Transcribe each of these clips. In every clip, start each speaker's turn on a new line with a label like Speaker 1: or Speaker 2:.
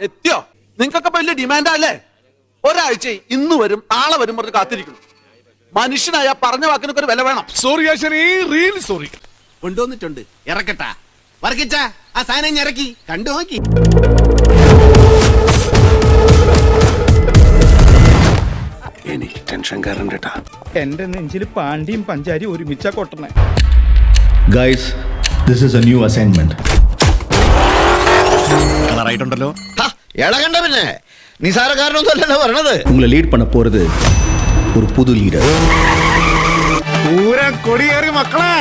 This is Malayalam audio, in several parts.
Speaker 1: എത്തിയോ? നിങ്ങൾക്കൊക്കെ വലിയ ഡിമാൻഡാ അല്ലേ ഒരാഴ്ച ഇന്ന് വരും നാളെ വരും പറഞ്ഞ് കാത്തിരിക്കുന്നു. മനുഷ്യനായ പറഞ്ഞ വാക്കിനൊക്കെ ഒരു വില വേണം.
Speaker 2: സോറി റിയൽ സോറി
Speaker 3: കൊണ്ടുവന്നിട്ടുണ്ട്. ഇറക്കട്ടാ. വർക്കിച്ച ആ സാധനം ഇറക്കി. കണ്ടു നോക്കി.
Speaker 2: എനിക്ക് ടെൻഷൻ കേട്ടാ.
Speaker 4: എന്റെ നെഞ്ചിൽ പാണ്ടിയും പഞ്ചാരി ഒരുമിച്ച കൊട്ടണേ.
Speaker 5: Guys this is a new assignment.
Speaker 2: കളറായിട്ടുണ്ടല്ലോ
Speaker 6: ഇളകണ്ട പിന്നെ നിസാരക്കാരനൊന്നും അല്ലല്ലോ പറഞ്ഞത്
Speaker 5: உங்களை லீட் பண்ண போறது ஒரு புது லீடர்
Speaker 2: പൂരം കൊടിയേറി മക്കളെ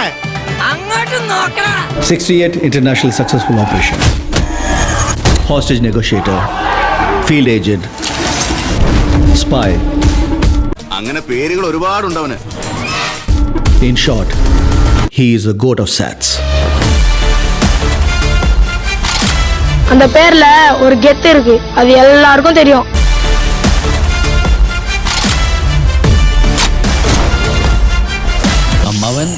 Speaker 5: 68 international successful operation hostage negotiator field agent spy
Speaker 6: അങ്ങനെ പേരുകൾ ഒരുപാടുണ്ടവന്
Speaker 5: in short he is a goat of sats
Speaker 7: அந்த பேர்ல ஒரு கெத்து இருக்கு அது எல்லாருக்கும் தெரியும்
Speaker 8: അമ്മാവൻ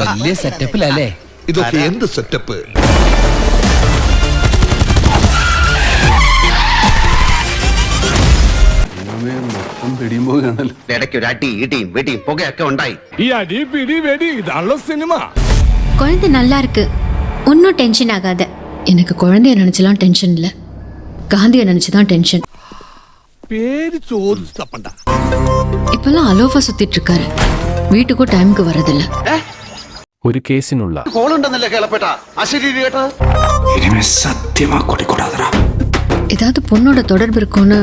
Speaker 8: വലിയ സെറ്റപ്പിലല്ലേ
Speaker 2: ഇതൊക്കെ എന്ത് സെറ്റപ്പ് മൊത്തം പിടിയുമ്പോ കാണല്ലോ
Speaker 6: ഇടയ്ക്ക് ഒരു അടി ഇടിയും വെടിയും പുകയൊക്കെ ഉണ്ടായി
Speaker 2: ഈ അടി പിടി വെടി ഇതാണല്ലോ സിനിമ
Speaker 9: குழந்தை நல்லா இருக்கு ஒன்றும் டென்ஷன் ஆகாத எனக்கு குழந்தைய நினைச்சலாம் டென்ஷன் இல்லை காந்தியை நினைச்சுதான் டென்ஷன்
Speaker 2: പേര് ചോദിച്ചു തപ്പണ്ട
Speaker 9: இப்பெல்லாம் அலோஃபா சுத்திட்டு இருக்காரு வீட்டுக்கும் டைமுக்கு வர்றதில்ல
Speaker 10: ഒരു കേസിനുള്ള
Speaker 1: കോളുണ്ടെന്നല്ലേ കേളപ്പെട്ട അശരീരി കേട്ടത്
Speaker 2: ഇനിമേ സത്യമാ കൊടിക്കൂടാതടാ
Speaker 9: ஏதாவது பொண்ணோட தொடர்பு இருக்கும்னு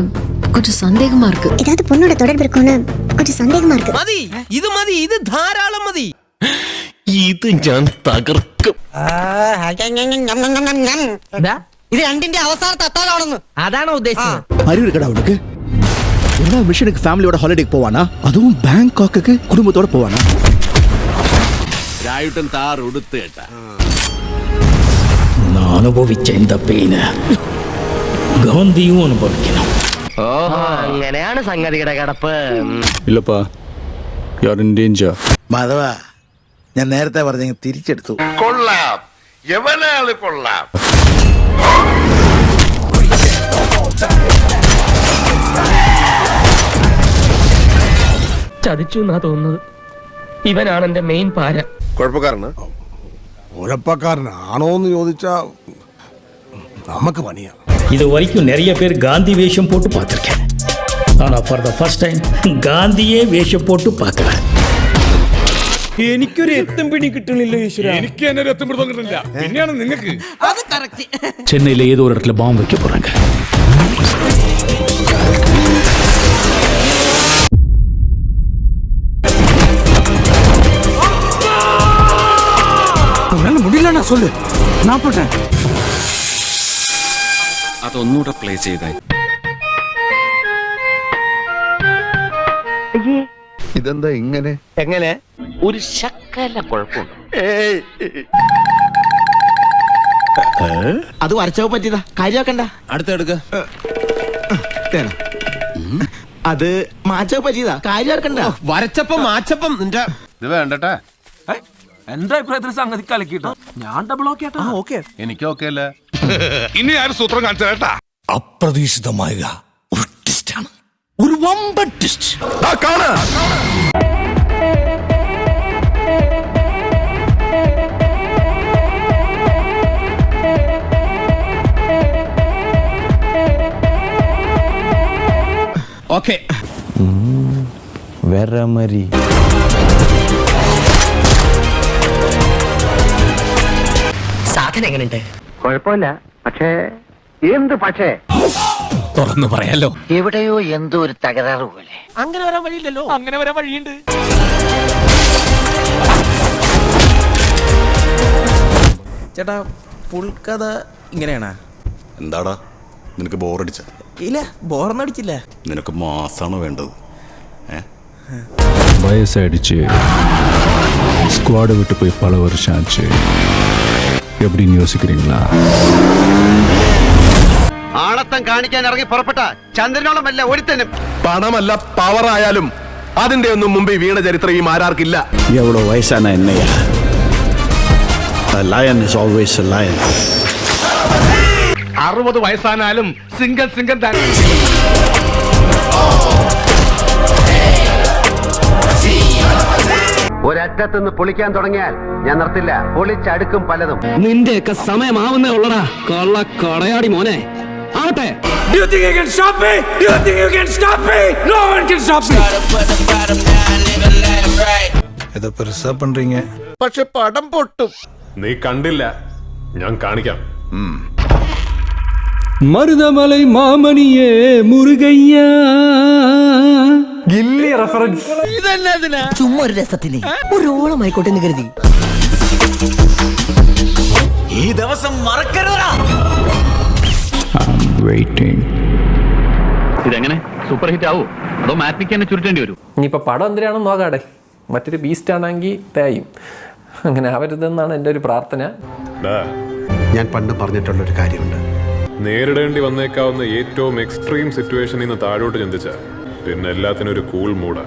Speaker 9: கொஞ்சம் சந்தேகமா இருக்கு
Speaker 7: ஏதாவது பொண்ணோட தொடர்பு இருக்கும்னு கொஞ்சம் சந்தேகமா இருக்கு
Speaker 8: മതി ഇത് മതി ഇത് ധാരാളം മതി ഇത് ഞാൻ തകർക്കും
Speaker 3: ഇത് രണ്ടിന്റെ അവസാനത്തെ അത്താഴമാണെന്ന്
Speaker 8: അതാണോ ഉദ്ദേശിച്ചത്
Speaker 5: அறிவு இருக்கடா உனக்கு எல்லா மிஷனுக்கு ஃபேமிலியோட ஹாலிடேக்கு போவானா அதுவும் பேங்காக்கு குடும்பத்தோட போவானா
Speaker 3: രായിട്ടും താർ ഉടുത്ത് കേട്ടാ
Speaker 4: நான் அனுபவிச்ச இந்த பெயினை காந்தியும் அனுபவிக்கணும்
Speaker 8: ഓഹോ അങ്ങനെയാണ് സംഗതിയുടെ കിടപ്പ്
Speaker 10: ഇല്ലപ്പാ you are in danger
Speaker 6: Madhava ഞാൻ നേരത്തെ പറഞ്ഞ തിരിച്ചെടുത്തു
Speaker 2: കൊള്ളാം എവനാള് കൊള്ളാം
Speaker 8: ചതിച്ചു എന്നാ തോന്നുന്നത് ഇവനാണ് എന്റെ മെയിൻ പാര
Speaker 2: കുഴപ്പക്കാരന് കുഴപ്പക്കാരനാണോ എന്ന് ചോദിച്ചാ നമുക്ക് പണിയാ
Speaker 4: இது வரைக்கும் நிறைய பேர் காந்தி வேஷம் போட்டு பார்த்துருக்கேன் ஆனா ஃபார் த ஃபர்ஸ்ட் டைம் காந்தியே வேஷம் போட்டு பார்க்கறேன் എനിക്കൊരു എത്തും പിടി കിട്ടണില്ല ഈശ്വര
Speaker 2: എനിക്ക് എന്നെ ഒരു എത്തും പിടുത്തം കിട്ടുന്നില്ല പിന്നെയാണ് നിങ്ങൾക്ക്
Speaker 8: അത് കറക്റ്റ്
Speaker 4: சென்னையில ஏதோ ஒரு இடத்துல பாம்பு வைக்க போறாங்க முடியலன்னா சொல்லு நான் போட்டேன்
Speaker 10: അതൊന്നുകൂടെ പ്ലേ ചെയ്തായി
Speaker 6: ഇതെന്താ ഇങ്ങനെ
Speaker 8: എങ്ങനെ ഒരു ശക്കല കുഴപ്പമുണ്ട്.
Speaker 3: അത് വരച്ചോ പറ്റിയതാ. കാര്യമാക്കണ്ട.
Speaker 8: അടുത്തെടുക്ക
Speaker 3: അത് മാച്ചോ പറ്റിയതാ. കാര്യമാക്കണ്ട.
Speaker 8: വരച്ചപ്പം മാച്ചപ്പം നിന്റെ
Speaker 2: ഇത് വേണ്ടട്ടെ.
Speaker 4: എന്റെ അഭിപ്രായത്തിൽ സംഗതി കലക്കിട്ടോ ഞാൻ ഡബിൾ ഓക്കെ
Speaker 3: ഓക്കെ
Speaker 2: എനിക്ക് ഓക്കെ അല്ലേ? ഇനി ആരും സൂത്രം കാണിച്ചു കേട്ടാ.
Speaker 4: അപ്രതീക്ഷിതമായ ഒരു വമ്പ ഒരു വമ്പൻ ടിസ്റ്റ്
Speaker 8: ഓക്കെ
Speaker 10: മരി
Speaker 8: സാധനം എങ്ങനെയുണ്ട്
Speaker 6: കുഴപ്പമില്ല. പക്ഷേ എന്ത് പക്ഷേ?
Speaker 4: തുറന്നു പറയാലോ.
Speaker 6: എവിടെയോ എന്തോ ഒരു തകരാറ് പോലെ.
Speaker 8: അങ്ങനെ വരാൻ വഴിയില്ലല്ലോ. അങ്ങനെ വരാൻ വഴിയുണ്ട്.
Speaker 3: ചേട്ടാ ഫുൾ കഥ ഇങ്ങനെയാണ്?
Speaker 6: എന്താടാ? നിനക്ക് ബോറടിച്ച
Speaker 3: ഇല്ല ബോറന്നടിച്ചില്ല
Speaker 6: നിനക്ക് മാസാണോ വേണ്ടത്
Speaker 10: வயசாயிடுச்சு ஸ்குவாடை விட்டு போய் பல வருஷம் ஆச்சு எப்படின்னு யோசிக்கிறீங்களா
Speaker 1: ആളത്തം കാണിക്കാൻ ഇറങ്ങി പുറപ്പെട്ട ചന്ദ്രനോളമല്ല ഒരുത്തനും
Speaker 2: പണമല്ല പവർ ആയാലും അതിന്റെ ഒന്നും മുമ്പിൽ വീണ ചരിത്രം ഈ മാരാർക്കില്ല
Speaker 5: எவ்வளோ வயசான என்னையா லயன் இஸ் ஆல்வேஸ் லயன்
Speaker 2: അറുപത് വയസ്സാനാലും സിംഗൽ സിംഗൽ തന്നെ
Speaker 1: ഒരറ്റത്ത് നിന്ന് പൊളിക്കാൻ തുടങ്ങിയാൽ ഞാൻ നിർത്തില്ല. പൊളിച്ചടുക്കും പലതും.
Speaker 11: നിന്റെയൊക്കെ സമയമാവുന്നേ ഉള്ളടാ. കൊള്ള കൊടയാടി മോനെ. ആവട്ടെ.
Speaker 8: You think you can stop me? You think you can stop me? No one can stop me.
Speaker 12: പക്ഷെ പടം പൊട്ടും.
Speaker 2: നീ കണ്ടില്ല. ഞാൻ കാണിക്കാം.
Speaker 8: മരുതമലൈ മാമണിയേ മുരുകയ്യ.
Speaker 11: ചുമ്മാ ഒരു രസത്തിന് ഒരു ഓളമായിക്കോട്ടെ എന്ന് കരുതി. ഈ ദിവസം മറക്കരുതാ
Speaker 10: ഇതെങ്ങനെ? സൂപ്പർ ഹിറ്റ് ആവോ? അതോ മാറ്റിക്ക് തന്നെ ചുരുട്ടേണ്ടി വരും?
Speaker 11: ഇനിയിപ്പോൾ പടം എന്തിനാണെന്ന് നോക്കാടെ? മറ്റൊരു ബീസ്റ്റ് ആണെങ്കിൽ തേയും അങ്ങനെ ആവരുതെന്നാണ് എന്റെ ഒരു പ്രാർത്ഥന.
Speaker 1: ഞാൻ പണ്ട് പറഞ്ഞിട്ടുള്ള ഒരു കാര്യമുണ്ട്.
Speaker 2: നേരിടേണ്ടി വന്നേക്കാവുന്ന ഏറ്റവും എക്സ്ട്രീം സിറ്റുവേഷനിൽ നിന്ന് താഴോട്ട് ചിന്തിച്ച. പിന്നെ എല്ലാത്തിനും ഒരു കൂൾ മൂടാ